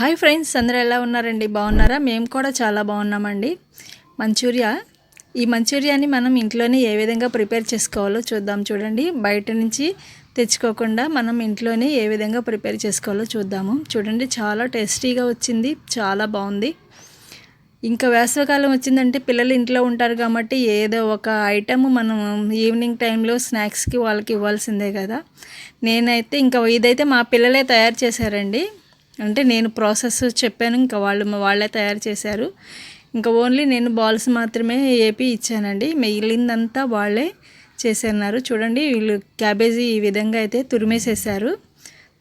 Hi friends అందరూ ఎలా ఉన్నారండి? బాగున్నారా? మేము కూడా చాలా బాగున్నామండి. మంచూరియా ఈ మంచూరియాని మనం ఇంట్లోనే ఏ విధంగా ప్రిపేర్ చేసుకోవాలో చూద్దాం చూడండి. బయట నుంచి తెచ్చుకోకుండా మనం ఇంట్లోనే ఏ విధంగా ప్రిపేర్ చేసుకోవాలో చూద్దాము. చూడండి చాలా టేస్టీగా వచ్చింది చాలా బాగుంది. ఇంకా వేసవికాలం వచ్చిందంటే పిల్లలు ఇంట్లో ఉంటారు కాబట్టి ఏదో ఒక ఐటమ్ మనం ఈవినింగ్ టైంలో స్నాక్స్కి వాళ్ళకి ఇవ్వాల్సిందే కదా. నేనైతే ఇంకా ఇదైతే మా పిల్లలే తయారు చేశారండి. అంటే నేను ప్రాసెస్ చెప్పాను ఇంకా వాళ్ళు వాళ్ళే తయారు చేశారు. ఇంకా ఓన్లీ నేను బాల్స్ మాత్రమే ఏపి ఇచ్చానండి. మిగిలిందంతా వాళ్ళే చేసేన్నారు. చూడండి వీళ్ళు క్యాబేజీ ఈ విధంగా అయితే తురిమేసేసారు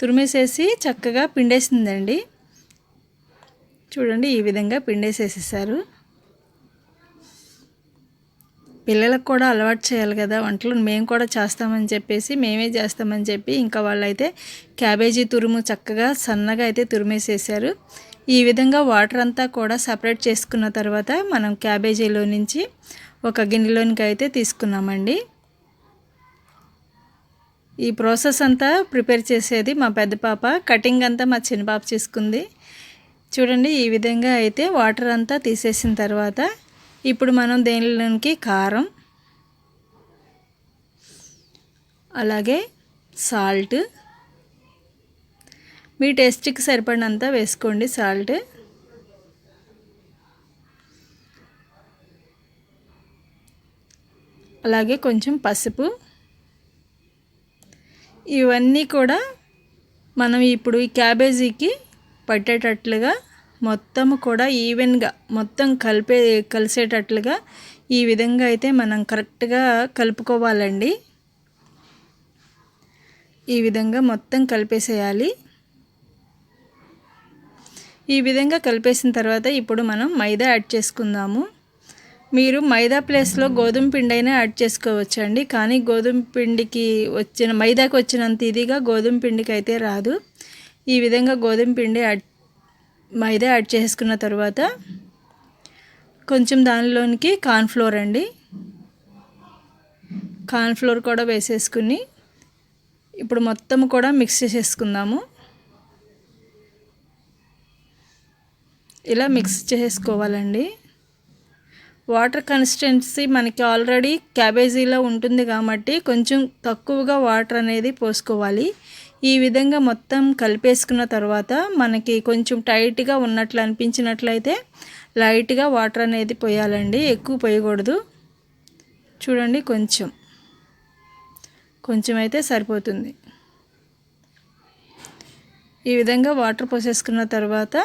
తురిమేసేసి చక్కగా పిండేసిందండి. చూడండి ఈ విధంగా పిండేసేసేసారు పిల్లలకు కూడా అలవాటు చేయాలి కదా వంటలు మేము కూడా చేస్తామని చెప్పేసి మేమే చేస్తామని చెప్పి ఇంకా వాళ్ళైతే క్యాబేజీ తురుము చక్కగా సన్నగా అయితే తురిమేసేసారు ఈ విధంగా వాటర్ అంతా కూడా సపరేట్ చేసుకున్న తర్వాత మనం క్యాబేజీలో నుంచి ఒక గిన్నెలోనికి అయితే తీసుకున్నామండి. ఈ ప్రాసెస్ అంతా ప్రిపేర్ చేసేది మా పెద్ద పాప. కటింగ్ అంతా మా చిన్న పాప చేసుకుంది. చూడండి ఈ విధంగా అయితే వాటర్ అంతా తీసేసిన తర్వాత ఇప్పుడు మనం దేనిలోనికి? కారం. అలాగే సాల్ట్. మీ టేస్ట్కి సరిపడినంత వేసుకోండి సాల్ట్. అలాగే కొంచెం పసుపు. ఇవన్నీ కూడా మనం ఇప్పుడు ఈ క్యాబేజీకి పట్టేటట్లుగా మొత్తము కూడా ఈవెన్గా మొత్తం కలిపే కలిసేటట్లుగా ఈ విధంగా అయితే మనం కరెక్ట్గా కలుపుకోవాలండి. ఈ విధంగా మొత్తం కలిపేసేయాలి. ఈ విధంగా కలిపేసిన తర్వాత ఇప్పుడు మనం మైదా యాడ్ చేసుకుందాము. మీరు మైదా ప్లేస్లో గోధుమ పిండి అయినా యాడ్ చేసుకోవచ్చండి. కానీ గోధుమ పిండికి వచ్చిన మైదాకి వచ్చినంత ఇదిగా గోధుమ పిండికి అయితే రాదు. ఈ విధంగా గోధుమ పిండి యాడ్ మైదా యాడ్ చేసుకున్న తర్వాత కొంచెం దానిలోనికి కార్న్ఫ్లోర్ అండి. కార్న్ఫ్లోర్ కూడా వేసేసుకుని ఇప్పుడు మొత్తం కూడా మిక్స్ చేసేసుకుందాము. ఇలా మిక్స్ చేసుకోవాలండి. వాటర్ కన్సిస్టెన్సీ మనకి ఆల్రెడీ క్యాబేజీలో ఉంటుంది కాబట్టి కొంచెం తక్కువగా వాటర్ అనేది పోసుకోవాలి. ఈ విధంగా మొత్తం కలిపేసుకున్న తర్వాత మనకి కొంచెం టైట్గా ఉన్నట్లు అనిపించినట్లయితే లైట్గా వాటర్ అనేది పోయాలండి. ఎక్కువ పోయకూడదు. చూడండి కొంచెం. కొంచెం అయితే సరిపోతుంది. ఈ విధంగా వాటర్ పోసేసుకున్న తర్వాత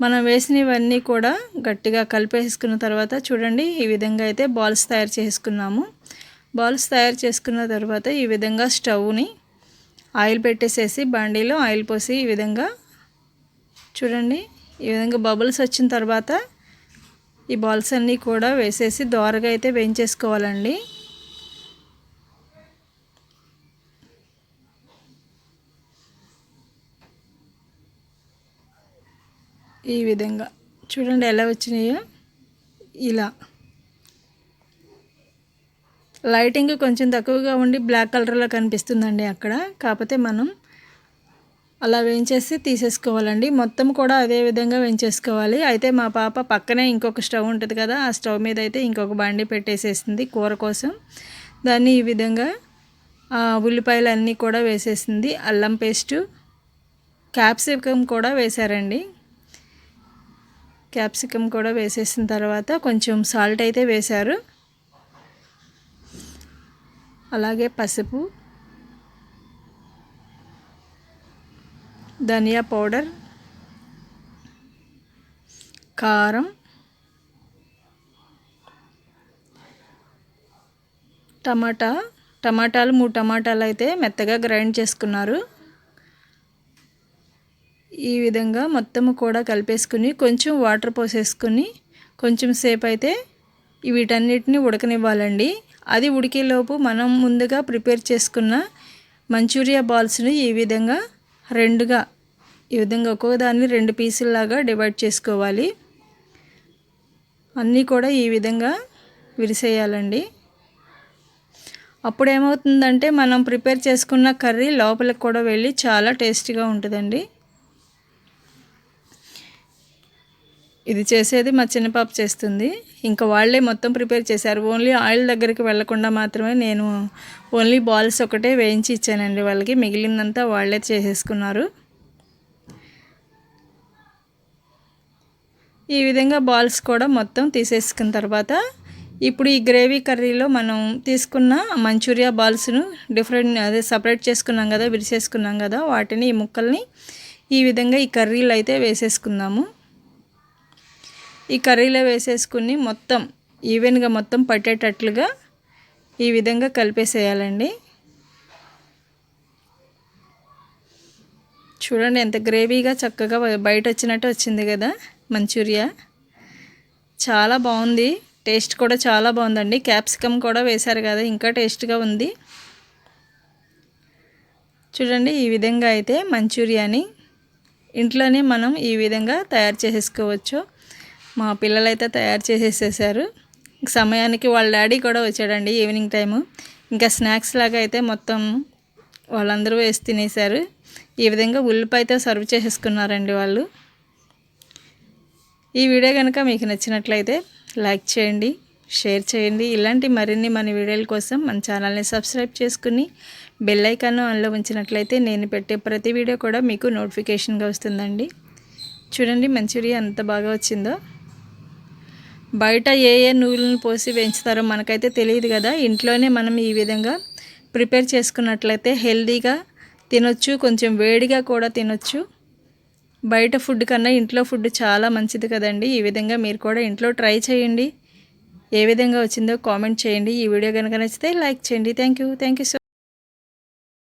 మనం వేసినవన్నీ కూడా గట్టిగా కలిపేసుకున్న తర్వాత చూడండి ఈ విధంగా అయితే బాల్స్ తయారు చేసుకున్నాము. బాల్స్ తయారు చేసుకున్న తర్వాత ఈ విధంగా స్టవ్ని ఆయిల్ పెట్టేసేసి బండిలో ఆయిల్ పోసి ఈ విధంగా చూడండి ఈ విధంగా బబుల్స్ వచ్చిన తర్వాత ఈ బాల్స్ అన్నీ కూడా వేసేసి దోరగా అయితే వేయించేసుకోవాలండి. ఈ విధంగా చూడండి ఎలా వచ్చినాయో. ఇలా. లైటింగ్ కొంచెం తక్కువగా ఉండి బ్లాక్ కలర్లో కనిపిస్తుందండి అక్కడ. కాకపోతే మనం అలా వేయించేసి తీసేసుకోవాలండి. మొత్తం కూడా అదే విధంగా వేయించేసుకోవాలి. అయితే మా పాప పక్కనే ఇంకొక స్టవ్ ఉంటుంది కదా ఆ స్టవ్ మీద అయితే ఇంకొక బండి పెట్టేసేసింది కూర కోసం. దాన్ని ఈ విధంగా ఉల్లిపాయలు అన్నీ కూడా వేసేసింది. అల్లం పేస్టు క్యాప్సికమ్ కూడా వేశారండి. క్యాప్సికమ్ కూడా వేసేసిన తర్వాత కొంచెం సాల్ట్ అయితే వేశారు. అలాగే పసుపు ధనియా పౌడర్ కారం టమాటా టమాటాలు మూడు టమాటాలు అయితే మెత్తగా గ్రైండ్ చేసుకున్నారు. ఈ విధంగా మొత్తము కూడా కలిపేసుకుని కొంచెం వాటర్ పోసేసుకుని కొంచెం సేపు అయితే వీటన్నిటిని ఉడకనివ్వాలండి. అది ఉడికేలోపు మనం ముందుగా ప్రిపేర్ చేసుకున్న మంచూరియా బాల్స్ని ఈ విధంగా రెండుగా ఈ విధంగా ఒక్కొక్కదాన్ని రెండు పీసుల్లాగా డివైడ్ చేసుకోవాలి. అన్నీ కూడా ఈ విధంగా విరిసేయాలండి. అప్పుడు ఏమవుతుందంటే మనం ప్రిపేర్ చేసుకున్న కర్రీ లోపలికి కూడా వెళ్ళి చాలా టేస్టీగా ఉంటుందండి. ఇది చేసేది మా చిన్న పాప చేస్తుంది. ఇంకా వాళ్ళే మొత్తం ప్రిపేర్ చేశారు. ఓన్లీ ఆయిల్ దగ్గరికి వెళ్ళకుండా మాత్రమే నేను ఓన్లీ బాల్స్ ఒకటే వేయించి ఇచ్చానండి వాళ్ళకి. మిగిలిందంతా వాళ్ళే చేసేసుకున్నారు. ఈ విధంగా బాల్స్ కూడా మొత్తం తీసేసుకున్న తర్వాత ఇప్పుడు ఈ గ్రేవీ కర్రీలో మనం తీసుకున్న మంచూరియా బాల్స్ను డిఫరెంట్ అదే సపరేట్ చేసుకున్నాం కదా విరిసేసుకున్నాం కదా వాటిని ఈ ముక్కల్ని ఈ విధంగా ఈ కర్రీలు అయితే వేసేసుకుందాము. ఈ కర్రీలో వేసేసుకుని మొత్తం ఈవెన్గా మొత్తం పట్టేటట్లుగా ఈ విధంగా కలిపేసేయాలండి. చూడండి ఎంత గ్రేవీగా చక్కగా బయట వచ్చినట్టు వచ్చింది కదా మంచూరియా. చాలా బాగుంది. టేస్ట్ కూడా చాలా బాగుందండి. క్యాప్సికమ్ కూడా వేశారు కదా ఇంకా టేస్ట్గా ఉంది. చూడండి ఈ విధంగా అయితే మంచూరియాని ఇంట్లోనే మనం ఈ విధంగా తయారు చేసేసుకోవచ్చు. మా పిల్లలైతే తయారు చేసేసేసారు సమయానికి వాళ్ళ డాడీ కూడా వచ్చాడండి ఈవినింగ్ టైము. ఇంకా స్నాక్స్ లాగా అయితే మొత్తం వాళ్ళందరూ వేసి తినేశారు. ఈ విధంగా ఉల్లిపాయతో సర్వ్ చేసేసుకున్నారండి వాళ్ళు. ఈ వీడియో కనుక మీకు నచ్చినట్లయితే లైక్ చేయండి షేర్ చేయండి. ఇలాంటి మరిన్ని మన వీడియోల కోసం మన ఛానల్ని సబ్స్క్రైబ్ చేసుకుని బెల్ ఐకాన్ ఆన్లో ఉంచినట్లయితే నేను పెట్టే ప్రతి వీడియో కూడా మీకు నోటిఫికేషన్గా వస్తుందండి. చూడండి మంచూరియా ఎంత బాగా వచ్చిందో. బయట ఏ ఏ నూనెలను పోసి పెంచుతారో మనకైతే తెలియదు కదా. ఇంట్లోనే మనం ఈ విధంగా ప్రిపేర్ చేసుకున్నట్లయితే హెల్దీగా తినొచ్చు కొంచెం వేడిగా కూడా తినొచ్చు. బయట ఫుడ్ కన్నా ఇంట్లో ఫుడ్ చాలా మంచిది కదండి. ఈ విధంగా మీరు కూడా ఇంట్లో ట్రై చేయండి. ఏ విధంగా వచ్చిందో కామెంట్ చేయండి. ఈ వీడియో కనుక నచ్చితే లైక్ చేయండి. Thank you thank you so